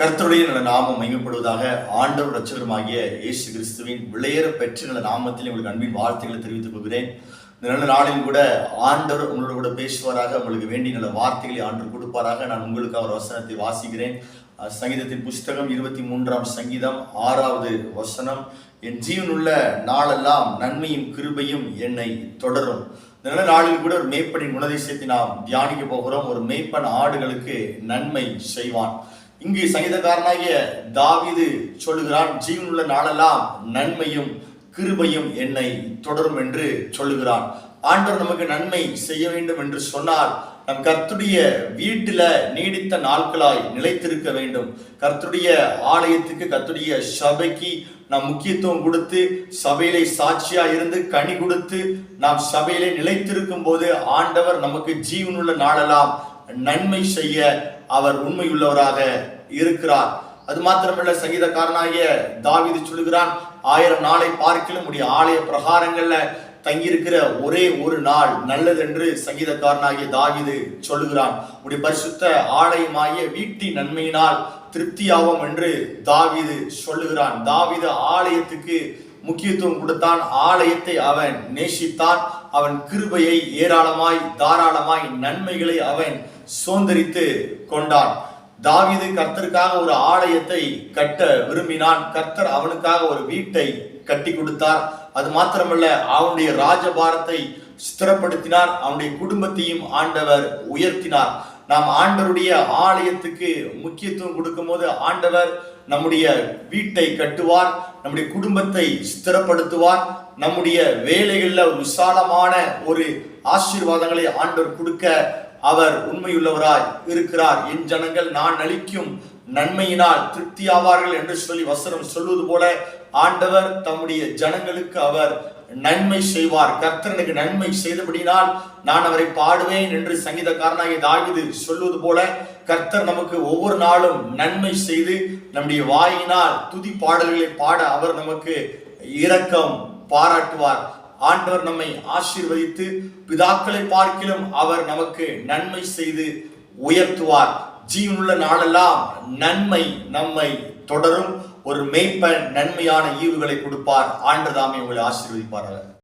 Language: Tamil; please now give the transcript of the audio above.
கர்த்தருடைய நல்ல நாமம் மையப்படுவதாக ஆண்டவர் ரட்சகருமாகிய இயேசு கிறிஸ்துவின் விளையேற பெற்ற நல்ல நாமத்தில் உங்களுக்கு அன்பின் வாழ்த்துக்களை தெரிவித்துக் கொள்கிறேன். இந்த நல்ல நாளில் கூட ஆண்டவர் உங்களோட கூட பேசுவாராக உங்களுக்கு வேண்டிய நல்ல வார்த்தைகளை ஆண்டவர் கொடுப்பாராக. நான் உங்களுக்கு அவர் வசனத்தை வாசிக்கிறேன். சங்கீதத்தின் புஸ்தகம் இருபத்தி மூன்றாம் சங்கீதம் ஆறாவது வசனம். என் ஜீவனுள்ள நாளெல்லாம் நன்மையும் கிருபையும் என்னை தொடரும். நல்ல நாளில் கூட ஒரு மேய்ப்பனின் குணதிசயத்தை நாம் தியானிக்க போகிறோம். ஒரு மேய்ப்பன் ஆடுகளுக்கு நன்மை செய்வான். இங்கு சங்கீதக்காரனாகிய தாவிது சொல்லுகிறான் ஜீவனுள்ள நாளெல்லாம் நன்மையும் கிருபையும் என்னை தொடரும் என்று சொல்லுகிறான். ஆண்டவர் நமக்கு நன்மை செய்ய வேண்டும் என்று சொன்னால் நம் கர்த்துடைய வீட்டில் நீடித்த நாட்களாய் நிலைத்திருக்க வேண்டும். கர்த்துடைய ஆலயத்துக்கு கர்த்துடைய சபைக்கு நாம் முக்கியத்துவம் கொடுத்து சபையிலே சாட்சியா இருந்து கனி கொடுத்து நாம் சபையிலே நிலைத்திருக்கும் போது ஆண்டவர் நமக்கு ஜீவனுள்ள நாளெல்லாம் நன்மை செய்ய அவர் உண்மையுள்ளவராக இருக்கிறார். அது மாத்திரமல்ல சங்கீதக்காரனாகிய தாவீது சொல்லுகிறான் ஆயிரம் நாளை பார்க்கிலும் உடைய ஆலய பிரகாரங்கள்ல தங்கியிருக்கிற ஒரே ஒரு நாள் நல்லதென்று சங்கீதக்காரனாகிய தாவிது சொல்லுகிறான். உடைய பரிசுத்த ஆலயமாகிய வீட்டின் நன்மையினால் திருப்தியாகும் என்று தாவிது சொல்லுகிறான். தாவிது ஆலயத்துக்கு முக்கியத்துவம் கொடுத்தான் ஆலயத்தை அவன் நேசித்தான். அவன் கிருபையை ஏராளமாய் தாராளமாய் நன்மைகளை அவன் சுதந்திரித்து கொண்டான். தாவீது கர்த்தருக்காக ஒரு ஆலயத்தை கட்ட விரும்பினான். கர்த்தர் அவனுக்காக ஒரு வீட்டை கட்டி கொடுத்தார். அது மாத்திரமல்ல அவனுடைய ராஜபாரத்தை ஸ்திரப்படுத்தினார். அவனுடைய குடும்பத்தையும் ஆண்டவர் உயர்த்தினார். நாம் ஆண்டவருடைய ஆலயத்துக்கு முக்கியத்துவம் கொடுக்கும்போது ஆண்டவர் நம்முடைய வீட்டை கட்டுவார் நம்முடைய குடும்பத்தை ஸ்திரப்படுத்துவார் நம்முடைய வேலைகளில் ஒரு விசாலமான ஒரு ஆசீர்வாதங்களை ஆண்டவர் கொடுக்க அவர் உண்மையுள்ளவராய் இருக்கிறார். என் ஜனங்கள் நான் அளிக்கும் நன்மையினால் திருப்தியாவார்கள் என்று சொல்லி வசனம் சொல்வது போல ஆண்டவர் தம்முடைய ஜனங்களுக்கு அவர் நன்மை செய்வார். கர்த்தனுக்கு நன்மை செய்தபடினால் நான் அவரை பாடுவேன் என்று சங்கீதக்காரனாகிய தாவிது சொல்வது போல கர்த்தர் நமக்கு ஒவ்வொரு நாளும் நன்மை செய்து நம்முடைய வாயினால் துதி பாடல்களை பாட அவர் நமக்கு இரக்கம் பாராட்டுவார். ஆண்டவர் நம்மை ஆசீர்வதித்து பிதாக்களை பார்க்கிலும் அவர் நமக்கு நன்மை செய்து உயர்த்துவார். ஜீவனுள்ள நாளெல்லாம் நன்மை நம்மை தொடரும். ஒரு மெய்ப்பன் நன்மையான ஈவுகளை கொடுப்பார். ஆண்டதாமே உங்களை ஆசீர்வதிப்பார்கள்